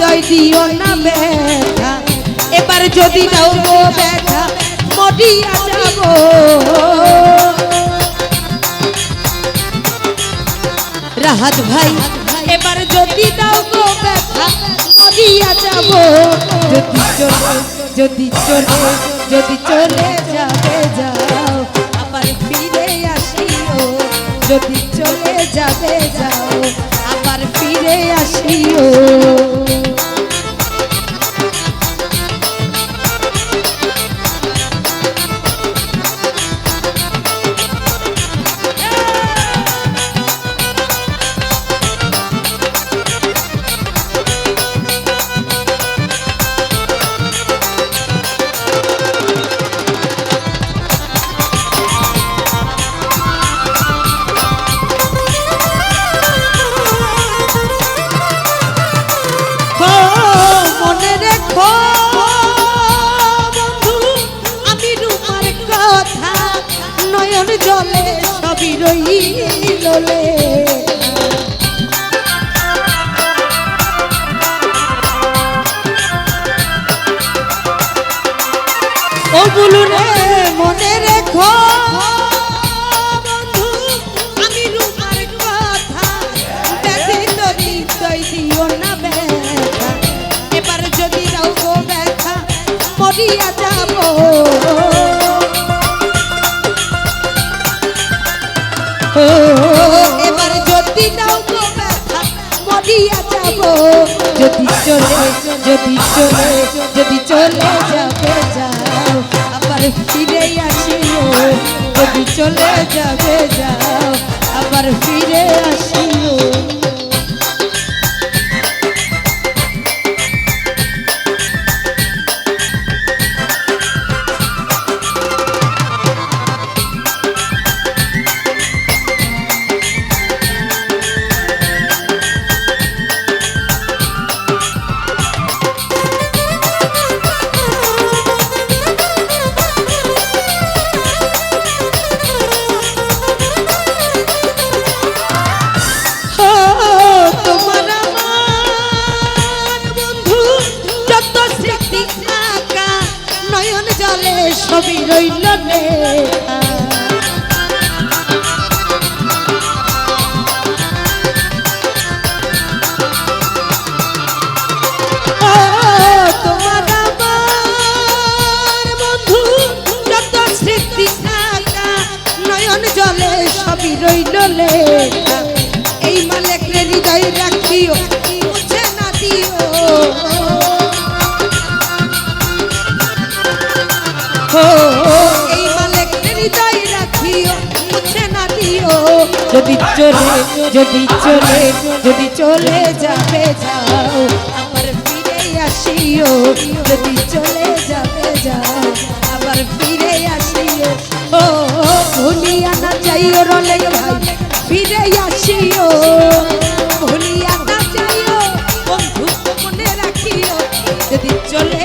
হৃদয় দিও না ব্যথা। এবার যদি দাও গো ব্যথা, মরিয়া যাব। রাহাত ভাই, এবার যদি দাও গো ব্যথা, মরিয়া যাব। যদি চলে যদি চলে যদি চলে যাবে যাও, আবার ফিরে আসিও। যদি চলে যাবে যাও, আবার ফিরে আসিও। সবই এবার যদি দাও গো ব্যথা মরিয়া যাব। যদি চলে যদি চলে যদি চলে যাবে যাও। আবার ফিরে আসিও। যদি চলে যাবে যাও। আবার ফিরে আসিও। সবই রইল লেখা। যদি চলে যদি চলে যদি চলে যাবে যাও, আবার ফিরে আসিও। যদি চলে যাবে যাও, আবার ফিরে আসিও। ও ভুলিয়া না যাইও রলে ভাই, ফিরে আসিও। ভুলিয়া না যাইও, বন্ধু মনে রাখিও, যদি চলে